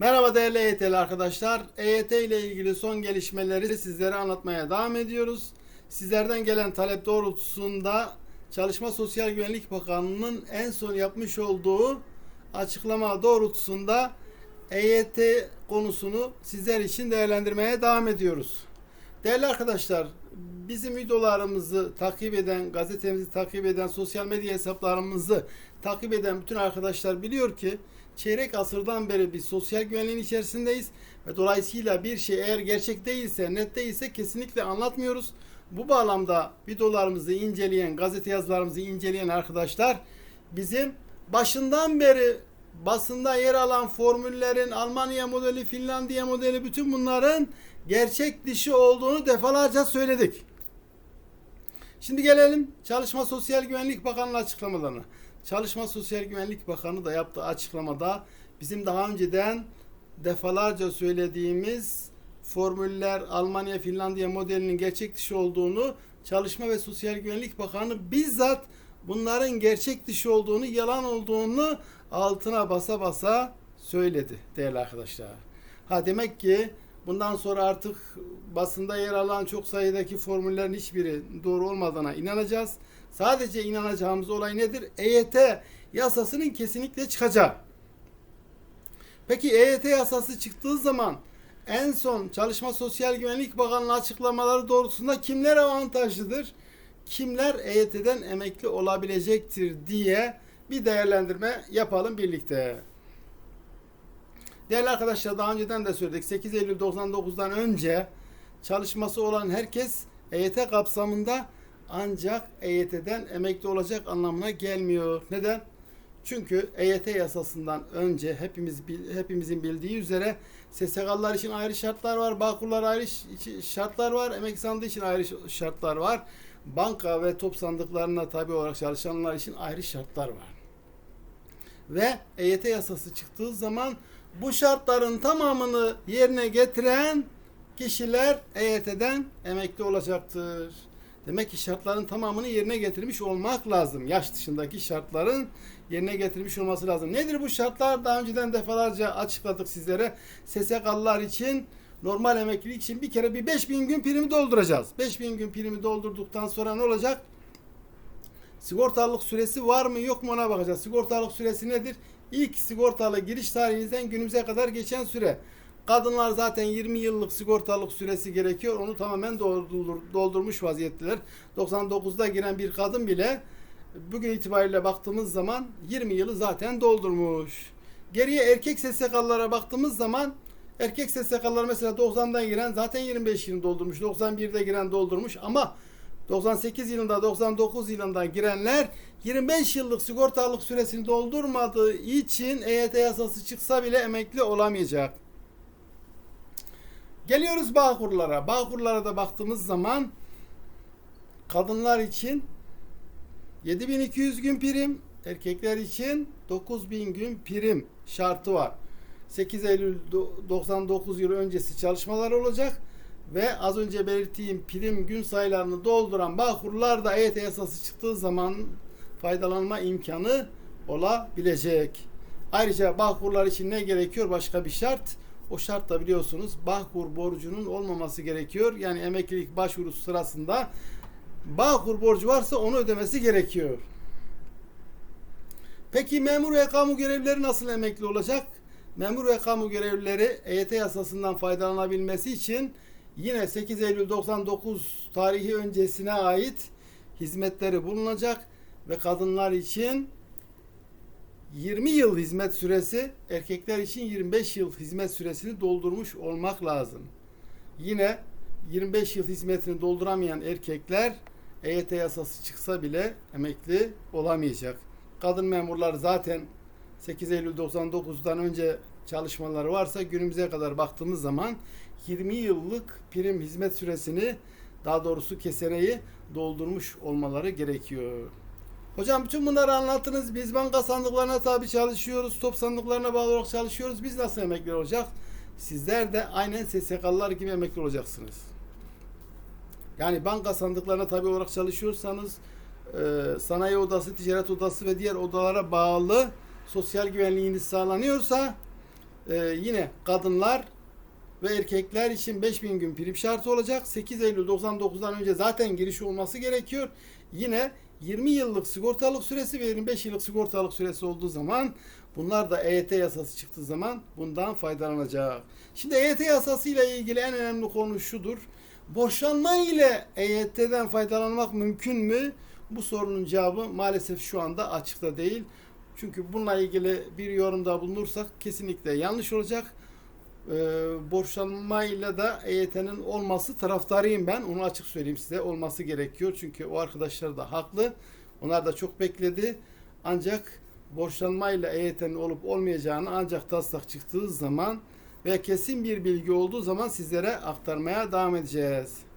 Merhaba değerli EYT'li arkadaşlar. EYT ile ilgili son gelişmeleri sizlere anlatmaya devam ediyoruz. Sizlerden gelen talep doğrultusunda Çalışma Sosyal Güvenlik Bakanlığı'nın en son yapmış olduğu açıklama doğrultusunda EYT konusunu sizler için değerlendirmeye devam ediyoruz. Değerli arkadaşlar, bizim videolarımızı takip eden, gazetemizi takip eden, sosyal medya hesaplarımızı takip eden bütün arkadaşlar biliyor ki çeyrek asırdan beri biz sosyal güvenliğin içerisindeyiz ve dolayısıyla bir şey eğer gerçek değilse, net değilse kesinlikle anlatmıyoruz. Bu bağlamda videolarımızı inceleyen, gazete yazılarımızı inceleyen arkadaşlar bizim başından beri basında yer alan formüllerin Almanya modeli, Finlandiya modeli bütün bunların gerçek dışı olduğunu defalarca söyledik. Şimdi gelelim Çalışma Sosyal Güvenlik Bakanlığı açıklamalarına. Çalışma Sosyal Güvenlik Bakanı da yaptığı açıklamada bizim daha önceden defalarca söylediğimiz formüller Almanya Finlandiya modelinin gerçek dışı olduğunu Çalışma ve Sosyal Güvenlik Bakanı bizzat bunların gerçek dışı olduğunu, yalan olduğunu altına basa basa söyledi değerli arkadaşlar. Ha demek ki bundan sonra artık basında yer alan çok sayıdaki formüllerin hiçbiri doğru olmadığına inanacağız. Sadece inanacağımız olay nedir? EYT yasasının kesinlikle çıkacağı. Peki EYT yasası çıktığı zaman en son Çalışma Sosyal Güvenlik Bakanlığı açıklamaları doğrultusunda kimler avantajlıdır? Kimler EYT'den emekli olabilecektir diye bir değerlendirme yapalım birlikte. Değerli arkadaşlar daha önceden de söyledik. 8 Eylül 99'dan önce çalışması olan herkes EYT kapsamında ancak EYT'den emekli olacak anlamına gelmiyor. Neden? Çünkü EYT yasasından önce hepimiz hepimizin bildiği üzere SSK'lılar için ayrı şartlar var, Bağkurlar ayrı şartlar var, emekli sandığı için ayrı şartlar var. Banka ve top sandıklarına tabi olarak çalışanlar için ayrı şartlar var. Ve EYT yasası çıktığı zaman bu şartların tamamını yerine getiren kişiler EYT'den emekli olacaktır. Demek ki şartların tamamını yerine getirmiş olmak lazım. Yaş dışındaki şartların yerine getirmiş olması lazım. Nedir bu şartlar? Daha önceden defalarca açıkladık sizlere. SSK'lılar için normal emeklilik için bir kere bir 5000 gün primi dolduracağız. 5000 gün primi doldurduktan sonra ne olacak? Sigortalılık süresi var mı yok mu ona bakacağız. Sigortalılık süresi nedir? İlk sigortalı giriş tarihinizden günümüze kadar geçen süre. Kadınlar zaten 20 yıllık sigortalık süresi gerekiyor. Onu tamamen doldur, doldurmuş vaziyetteler. 99'da giren bir kadın bile bugün itibariyle baktığımız zaman 20 yılı zaten doldurmuş. Geriye erkek SSK'lara baktığımız zaman erkek SSK'lar mesela 90'dan giren zaten 25 yılını doldurmuş. 91'de giren doldurmuş ama 98 yılında 99 yılında girenler 25 yıllık sigortalık süresini doldurmadığı için EYT yasası çıksa bile emekli olamayacak. Geliyoruz Bağkurlara. Bağkurlara da baktığımız zaman kadınlar için 7200 gün prim, erkekler için 9000 gün prim şartı var. 8 Eylül 99 yılı öncesi çalışmalar olacak ve az önce belirttiğim prim gün sayılarını dolduran Bağkurlar da EYT yasası çıktığı zaman faydalanma imkanı olabilecek. Ayrıca Bağkurlar için ne gerekiyor? Başka bir şart. O şart da biliyorsunuz Bağkur borcunun olmaması gerekiyor. Yani emeklilik başvurusu sırasında Bağkur borcu varsa onu ödemesi gerekiyor. Peki memur ve kamu görevlileri nasıl emekli olacak? Memur ve kamu görevlileri EYT yasasından faydalanabilmesi için yine 8 Eylül 99 tarihi öncesine ait hizmetleri bulunacak ve kadınlar için 20 yıl hizmet süresi, erkekler için 25 yıl hizmet süresini doldurmuş olmak lazım. Yine 25 yıl hizmetini dolduramayan erkekler EYT yasası çıksa bile emekli olamayacak. Kadın memurlar zaten 8 Eylül 99'dan önce çalışmaları varsa günümüze kadar baktığımız zaman 20 yıllık prim hizmet süresini daha doğrusu keseneyi doldurmuş olmaları gerekiyor. Hocam bütün bunları anlattınız. Biz banka sandıklarına tabi çalışıyoruz. Top sandıklarına bağlı olarak çalışıyoruz. Biz nasıl emekli olacak? Sizler de aynen SSK'lılar gibi emekli olacaksınız. Yani banka sandıklarına tabi olarak çalışıyorsanız e, sanayi odası, ticaret odası ve diğer odalara bağlı sosyal güvenliğiniz sağlanıyorsa Ee, yine kadınlar ve erkekler için 5000 gün prim şartı olacak. 8 Eylül 99'dan önce zaten giriş olması gerekiyor. Yine 20 yıllık sigortalık süresi ve 25 yıllık sigortalık süresi olduğu zaman bunlar da EYT yasası çıktığı zaman bundan faydalanacak. Şimdi EYT yasası ile ilgili en önemli konu şudur. Boşanma ile EYT'den faydalanmak mümkün mü? Bu sorunun cevabı maalesef şu anda açıkta değil. Çünkü bununla ilgili bir yorumda bulunursak kesinlikle yanlış olacak. Ee, boşanmayla da EYT'nin olması taraftarıyım ben. Onu açık söyleyeyim size. Olması gerekiyor. Çünkü o arkadaşlar da haklı. Onlar da çok bekledi. Ancak borçlanmayla EYT'nin olup olmayacağını ancak taslak çıktığı zaman ve kesin bir bilgi olduğu zaman sizlere aktarmaya devam edeceğiz.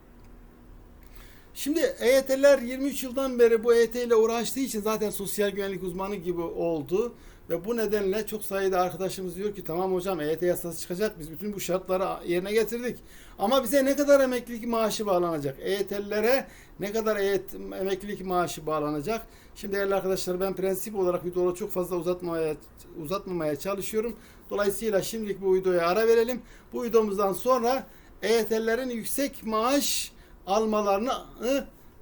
Şimdi EYT'ler 23 yıldan beri bu EYT ile uğraştığı için zaten sosyal güvenlik uzmanı gibi oldu. Ve bu nedenle çok sayıda arkadaşımız diyor ki tamam hocam EYT yasası çıkacak biz bütün bu şartları yerine getirdik. Ama bize ne kadar emeklilik maaşı bağlanacak? EYT'lilere ne kadar EYT, emeklilik maaşı bağlanacak? Şimdi değerli arkadaşlar ben prensip olarak videoları çok fazla uzatmaya uzatmamaya çalışıyorum. Dolayısıyla şimdilik bu videoya ara verelim. Bu videomuzdan sonra EYT'lilerin yüksek maaş almalarını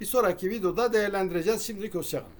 bir sonraki videoda değerlendireceğiz. Şimdilik hoşçakalın.